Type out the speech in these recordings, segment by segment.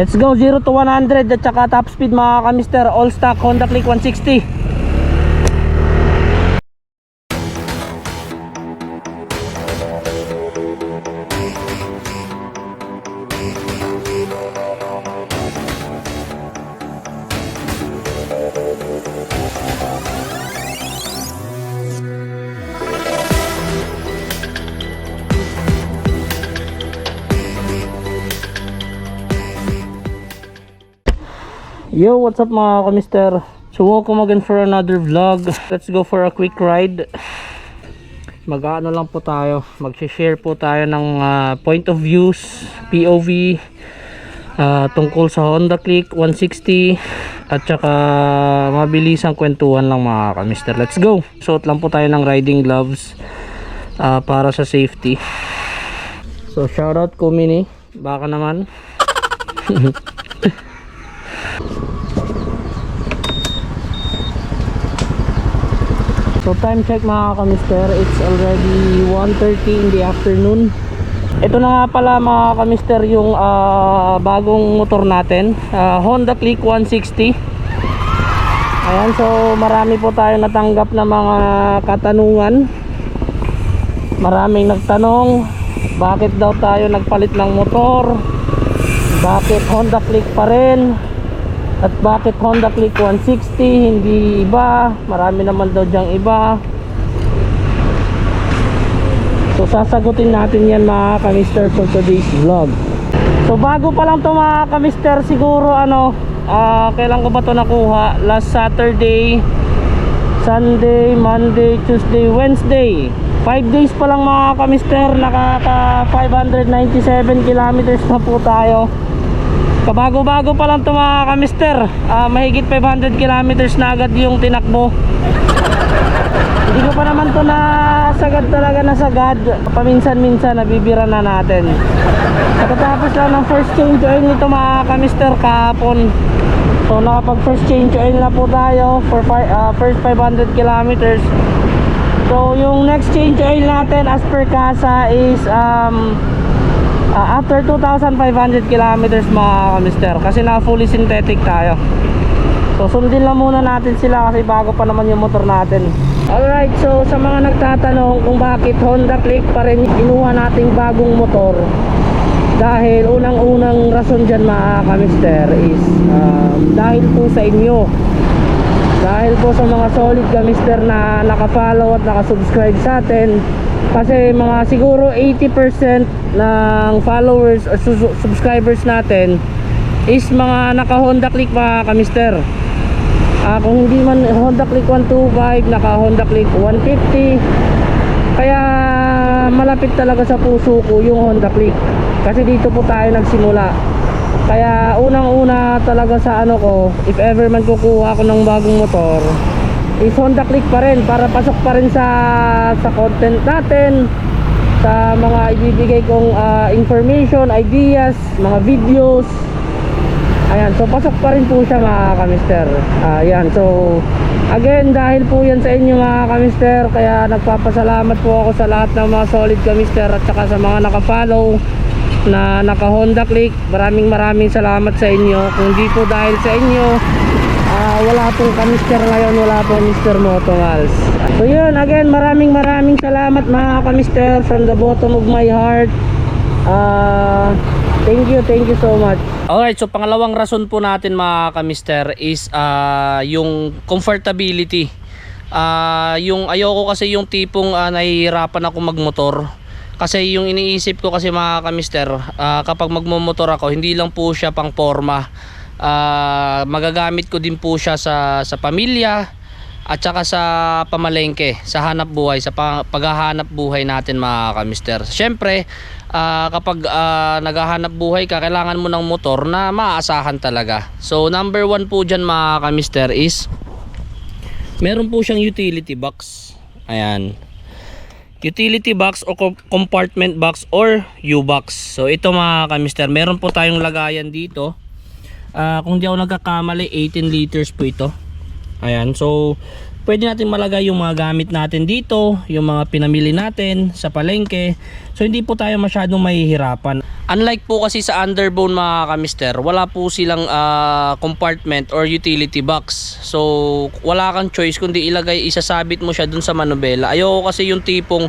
Let's go 0 to 100 at saka top speed mga kamister. All stock Honda Click 160 Yo, what's up mga kamister? So welcome again for another vlog. Let's go for a quick ride. Mag-ano lang po tayo. Mag-share po tayo ng ah, point of views, POV, ah, tungkol sa Honda Click 160 at saka mabilisang kwentuhan lang mga kamister. Let's go! Suot lang po tayo ng riding gloves ah, para sa safety. So shoutout Kumini. Baka naman. So time check mga kamister, it's already 1.30 in the afternoon. Ito na nga pala mga kamister yung ah, bagong motor natin, ah, Honda Click 160. Ayan, so marami po tayo natanggap na mga katanungan. Maraming nagtanong, bakit daw tayo nagpalit ng motor? Bakit Honda Click pa rin? At bakit Honda Click 160 hindi iba? Marami naman daw diyang iba. So sasagutin natin yan mga kamister for today's vlog. So bago pa lang to mga kamister siguro ano, ah, kailan ko ba to nakuha? Last Saturday, Sunday, Monday, Tuesday, Wednesday. 5 days pa lang mga kamister, nakaka 597 kilometers na po tayo. Kabago-bago pa lang to mga kamister. Ah, mahigit 500 kilometers na agad yung tinakbo. Hindi ko pa naman to nasagad talaga nasagad. Paminsan-minsan nabibira na natin. Pagkatapos lang ng first change oil nito mga kamister kahapon. So nakapag first change oil na po tayo for fi- ah, first 500 kilometers. So yung next change oil natin as per kasa is um, Ah, after 2,500 kilometers mga kamister kasi na fully synthetic tayo. So sundin lang muna natin sila kasi bago pa naman yung motor natin. Alright so sa mga nagtatanong kung bakit Honda Click pa rin inuha nating bagong motor dahil unang unang rason dyan mga kamister is um, dahil po sa inyo. Dahil po sa mga solid kamister na nakafollow at nakasubscribe sa atin kasi mga siguro 80% ng followers or subscribers natin is mga naka Honda Click mga kamister. Ah, kung hindi man Honda Click 125 naka Honda Click 150 kaya malapit talaga sa puso ko yung Honda Click. Kasi dito po tayo nagsimula. Kaya unang una talaga sa ano ko if ever man kukuha ako ng bagong motor is Honda Click pa rin para pasok pa rin sa sa content natin sa mga ibibigay kong ah, information, ideas, mga videos. Ayan, so pasok pa rin po siya mga kamister. Ayan, so again, dahil po yan sa inyo mga kamister kaya nagpapasalamat po ako sa lahat ng mga solid kamister at saka sa mga nakafollow na naka Honda Click. Maraming maraming salamat sa inyo. Kung di po dahil sa inyo Wala pong kamister ngayon, wala pong Mr. Motomals. So yun, again, maraming maraming salamat mga kamister from the bottom of my heart. Ah, thank you, thank you so much. Alright, so pangalawang rason po natin mga kamister is ah, yung comfortability. Ah, yung ayoko kasi yung tipong ah, nahihirapan ako magmotor. Kasi yung iniisip ko kasi mga kamister, ah, kapag magmomotor ako, hindi lang po siya pang forma Ah, magagamit ko din po siya sa sa pamilya at saka sa pamalengke, sa hanap buhay, sa pa- paghahanap buhay natin mga kamister. Siyempre, ah, kapag ah, naghahanap buhay ka, kailangan mo ng motor na maaasahan talaga. So, number one po dyan mga kamister is meron po siyang utility box. Ayan. Utility box o co- compartment box or U-box. So, ito mga kamister, meron po tayong lagayan dito. Ah, kung di ako nagkakamali 18 liters po ito. Ayan so pwede natin malagay yung mga gamit natin dito, yung mga pinamili natin sa palengke. So hindi po tayo masyadong mahihirapan. Unlike po kasi sa underbone mga kamister, wala po silang ah, compartment or utility box. So wala kang choice kundi ilagay, isasabit mo siya dun sa manubela. Ayoko kasi yung tipong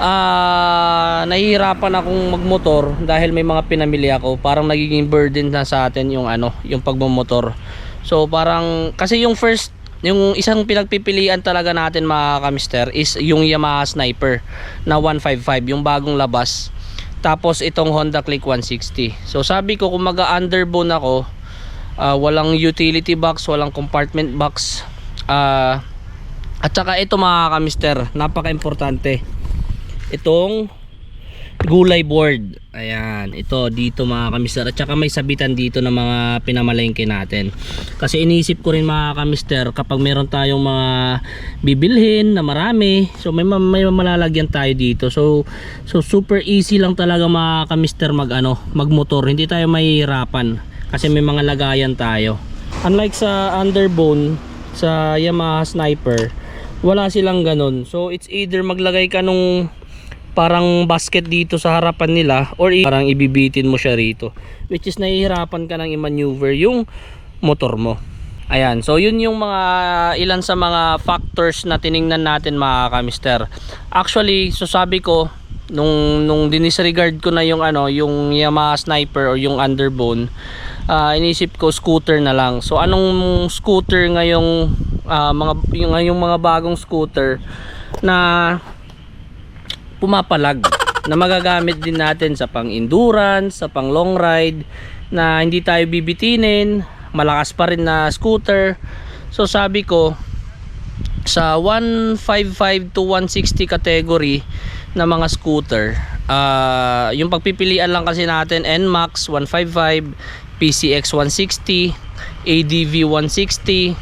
ah, nahihirapan akong magmotor dahil may mga pinamili ako. Parang nagiging burden na sa atin yung ano, yung pagmamotor. So parang kasi yung first yung isang pinagpipilian talaga natin mga kamister is yung Yamaha Sniper na 155 yung bagong labas. Tapos itong Honda Click 160 so sabi ko kung mag-underbone ako ah, walang utility box walang compartment box ah, at saka ito mga kamister napaka importante itong gulay board. Ayan ito dito mga kamister. At saka may sabitan dito ng mga pinamalengke natin. Kasi iniisip ko rin mga kamister kapag meron tayong mga bibilhin na marami so may, ma- may malalagyan tayo dito. So so super easy lang talaga mga kamister mag ano magmotor. Hindi tayo mahihirapan kasi may mga lagayan tayo. Unlike sa underbone sa Yamaha Sniper wala silang ganun. So it's either maglagay ka nung parang basket dito sa harapan nila or parang ibibitin mo siya rito. Which is nahihirapan ka nang i-maneuver yung motor mo. Ayan so yun yung mga ilan sa mga factors na tiningnan natin mga kamister. Actually so sabi ko nung nung dinisregard ko na yung ano yung Yamaha Sniper or yung underbone ah, inisip ko scooter na lang. So anong scooter ngayong ah, mga yung ngayong mga bagong scooter na pumapalag na magagamit din natin sa pang endurance, sa pang long ride na hindi tayo bibitinin, malakas pa rin na scooter. So sabi ko sa 155 to 160 category na mga scooter, ah yung pagpipilian lang kasi natin NMAX 155, PCX 160, ADV 160,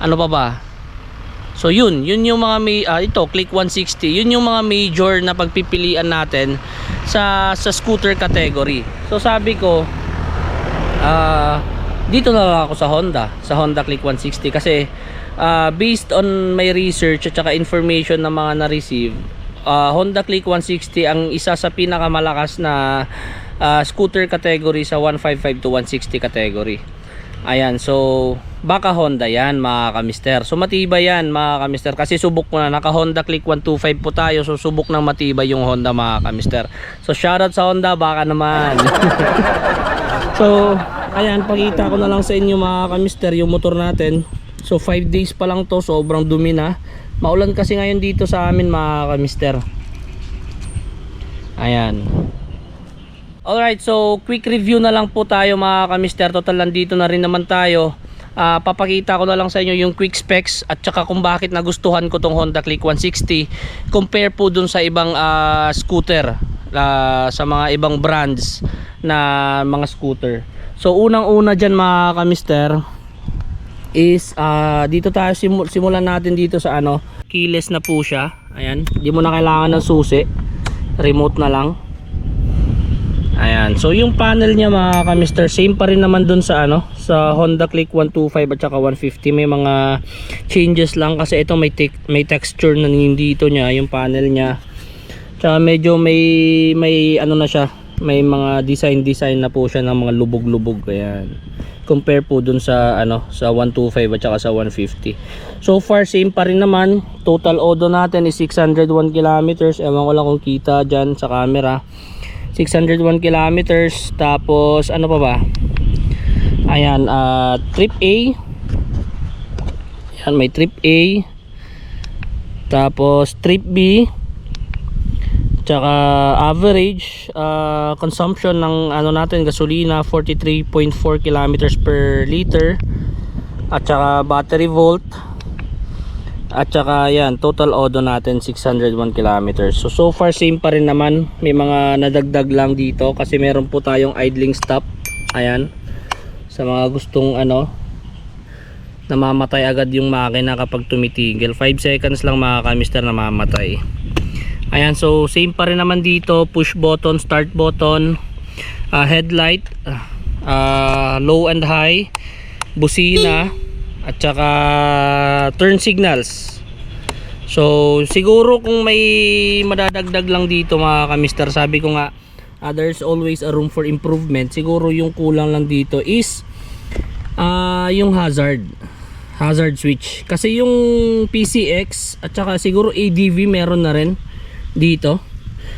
ano pa ba? So yun, yun yung mga may ah, ito Click 160, yun yung mga major na pagpipilian natin sa sa scooter category. So sabi ko ah dito na lang ako sa Honda, sa Honda Click 160 kasi ah, based on my research at saka information na mga na-receive, ah, Honda Click 160 ang isa sa pinakamalakas na ah, scooter category sa 155 to 160 category. Ayan, so baka Honda yan mga kamister. So matibay yan mga kamister kasi subok ko na naka Honda Click 125 po tayo so subok ng matibay yung Honda mga kamister. So shoutout sa Honda baka naman. so ayan pakita ko na lang sa inyo mga kamister yung motor natin. So 5 days pa lang to sobrang dumi na. Maulan kasi ngayon dito sa amin mga kamister. Ayan. Alright, so quick review na lang po tayo mga kamister. Total nandito na rin naman tayo. Ah, papakita ko na lang sa inyo yung quick specs at saka kung bakit nagustuhan ko tong Honda Click 160 compare po dun sa ibang ah, scooter ah, sa mga ibang brands na mga scooter. So unang-una dyan mga kamister is ah, dito tayo simu- simulan natin dito sa ano keyless na po siya. Ayan, hindi mo na kailangan ng susi. Remote na lang. Ayan. So yung panel niya mga kamister same pa rin naman dun sa ano sa Honda Click 125 at saka 150 may mga changes lang kasi ito may tek- may texture na dito niya yung panel niya. Tsaka medyo may may ano na siya may mga design design na po siya ng mga lubog-lubog ayan. Compare po dun sa ano sa 125 at saka sa 150. So far same pa rin naman. Total odo natin is 601 kilometers. Ewan ko lang kung kita diyan sa camera. 601 kilometers. Tapos ano pa ba? Ayan ah, trip A. Ayan may trip A. Tapos trip B. Tsaka average ah, consumption ng ano natin gasolina 43.4 kilometers per liter. At saka battery volt at saka yan, total odo natin 601 kilometers. So so far same pa rin naman. May mga nadagdag lang dito kasi meron po tayong idling stop. Ayan. Sa mga gustong ano namamatay agad yung makina kapag tumitigil. 5 seconds lang mga kamister namamatay. Ayan, so same pa rin naman dito. Push button, start button, ah, headlight, ah, low and high, busina, at saka turn signals. So siguro kung may madadagdag lang dito mga kamister, sabi ko nga ah, there's always a room for improvement. Siguro yung kulang lang dito is ah yung hazard. Hazard switch. Kasi yung PCX at saka siguro ADV meron na rin dito.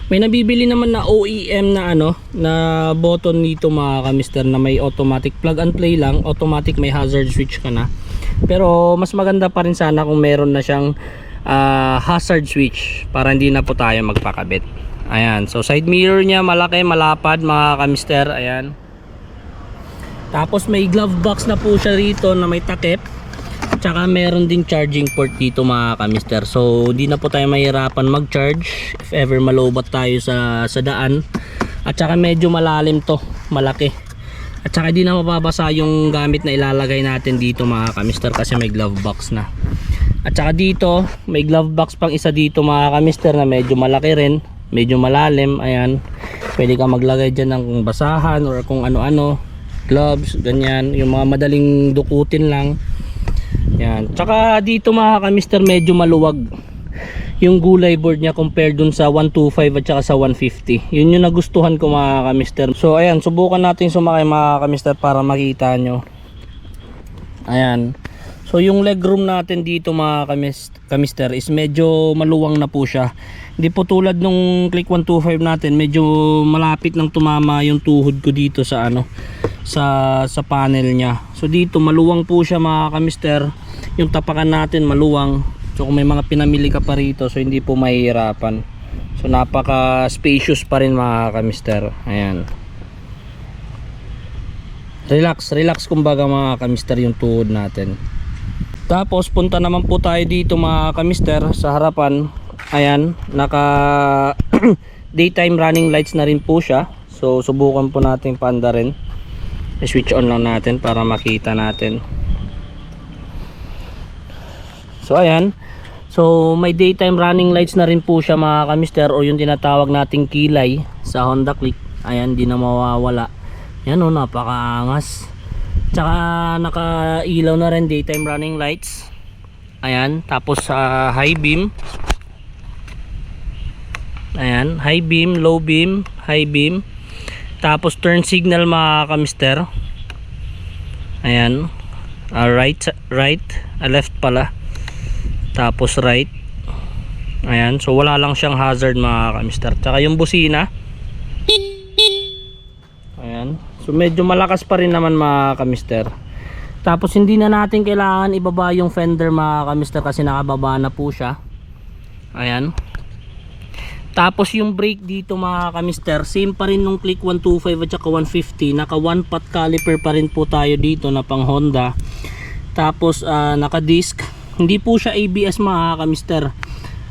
May nabibili naman na OEM na ano na button dito mga kamister na may automatic plug and play lang. Automatic may hazard switch ka na pero mas maganda pa rin sana kung meron na siyang ah, hazard switch para hindi na po tayo magpakabit ayan so side mirror niya malaki malapad mga kamister ayan tapos may glove box na po siya rito na may takip. Tsaka meron din charging port dito mga kamister. So di na po tayo mahirapan mag-charge if ever malobat tayo sa, sa daan. At saka medyo malalim to, malaki. At saka di na mababasa yung gamit na ilalagay natin dito mga kamister kasi may glove box na. At saka dito, may glove box pang isa dito mga kamister na medyo malaki rin. Medyo malalim, ayan. Pwede ka maglagay dyan ng basahan or kung ano-ano gloves, ganyan, yung mga madaling dukutin lang. Yan. Tsaka dito mga kamister medyo maluwag yung gulay board niya compared dun sa 125 at saka sa 150. Yun yung nagustuhan ko mga kamister. So ayan, subukan natin sumakay mga kamister para makita nyo. Ayan. So yung legroom natin dito mga kamis- kamister is medyo maluwang na po siya. Hindi po tulad nung click 125 natin, medyo malapit nang tumama yung tuhod ko dito sa ano sa sa panel niya. So dito maluwang po siya mga kamister. Yung tapakan natin maluwang. So kung may mga pinamili ka pa rito so hindi po mahihirapan. So napaka spacious pa rin mga kamister. Ayan. Relax, relax kumbaga mga kamister yung tuhod natin. Tapos punta naman po tayo dito mga kamister sa harapan. Ayan, naka daytime running lights na rin po siya. So subukan po natin paanda rin. I-switch on lang natin para makita natin. So ayan. So may daytime running lights na rin po siya mga kamister o yung tinatawag nating kilay sa Honda Click. Ayan, di na mawawala. Yan o, napakaangas. Tsaka nakailaw na rin daytime running lights. Ayan, tapos sa high beam. Ayan, high beam, low beam, high beam. Tapos turn signal mga kamister. Ayan. Ah, right, right, ah, left pala. Tapos right. Ayan, so wala lang siyang hazard mga kamister. Tsaka yung busina. Ayan. So medyo malakas pa rin naman mga kamister. Tapos hindi na natin kailangan ibaba yung fender mga kamister kasi nakababa na po siya. Ayan. Tapos yung brake dito mga kamister, same pa rin nung click 125 at saka 150. Naka one pot caliper pa rin po tayo dito na pang Honda. Tapos ah, naka disc. Hindi po siya ABS mga kamister.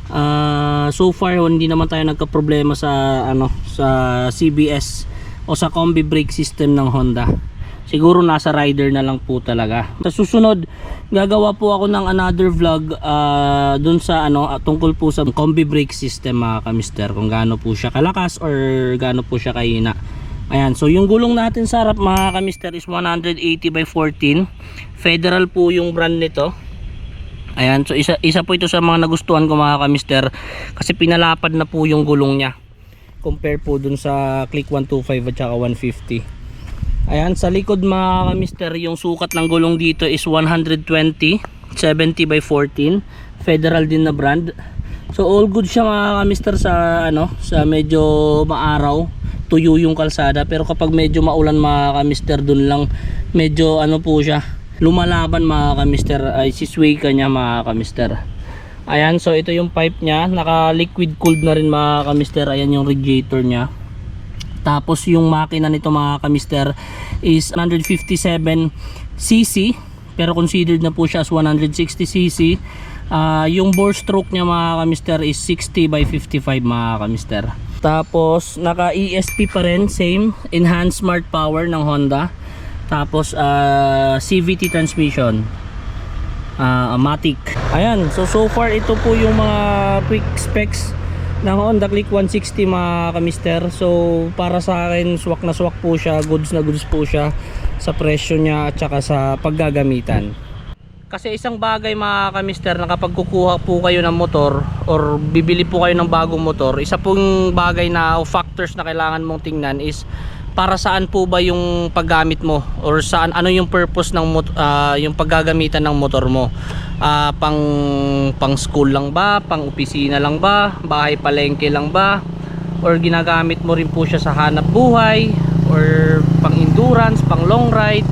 Ah, so far hindi naman tayo nagka-problema sa ano sa CBS o sa combi brake system ng Honda. Siguro nasa rider na lang po talaga. Sa susunod, gagawa po ako ng another vlog ah, dun sa ano tungkol po sa combi brake system mga kamister kung gaano po siya kalakas or gaano po siya kahina. Ayan, so yung gulong natin sa harap mga kamister is 180 by 14. Federal po yung brand nito. Ayan, so isa, isa po ito sa mga nagustuhan ko mga kamister kasi pinalapad na po yung gulong niya. Compare po dun sa click 125 at saka 150 ayan sa likod mga kamister yung sukat ng gulong dito is 120 70 by 14 federal din na brand. So all good siya mga kamister sa ano sa medyo maaraw tuyo yung kalsada. Pero kapag medyo maulan mga kamister dun lang medyo ano po siya lumalaban mga kamister ay sisway ka niya mga kamister Ayan, so ito yung pipe niya. Naka liquid cooled na rin mga kamister. Ayan yung radiator niya. Tapos yung makina nito mga kamister is 157cc. Pero considered na po siya as 160cc. Ah, yung bore stroke niya mga kamister is 60 by 55 mga kamister. Tapos naka ESP pa rin. Same. Enhanced Smart Power ng Honda. Tapos ah, CVT transmission uh, Matic. Ayan, so so far ito po yung mga quick specs ng Honda Click 160 mga kamister. So para sa akin swak na swak po siya, goods na goods po siya sa presyo niya at saka sa paggagamitan. Kasi isang bagay mga kamister na kapag kukuha po kayo ng motor or bibili po kayo ng bagong motor, isa pong bagay na factors na kailangan mong tingnan is para saan po ba yung paggamit mo or saan ano yung purpose ng ah, yung paggagamitan ng motor mo. Ah, pang pang school lang ba, pang opisina lang ba, bahay palengke lang ba or ginagamit mo rin po siya sa hanap buhay or pang endurance, pang long ride.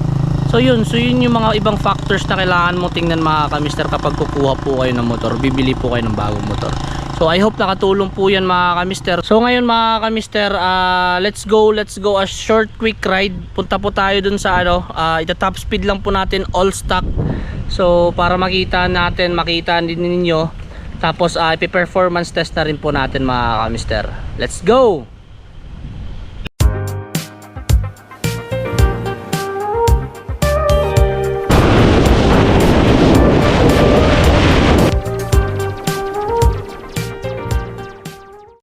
So yun, so yun yung mga ibang factors na kailangan mo tingnan mga kamister kapag kukuha po kayo ng motor, bibili po kayo ng bagong motor. So I hope nakatulong po yan mga kamister. So ngayon mga kamister, ah, let's go, let's go a short quick ride. Punta po tayo dun sa ano, uh, ita top speed lang po natin all stock. So para makita natin, makita din ninyo. Tapos uh, ipi-performance test na rin po natin mga kamister. Let's go!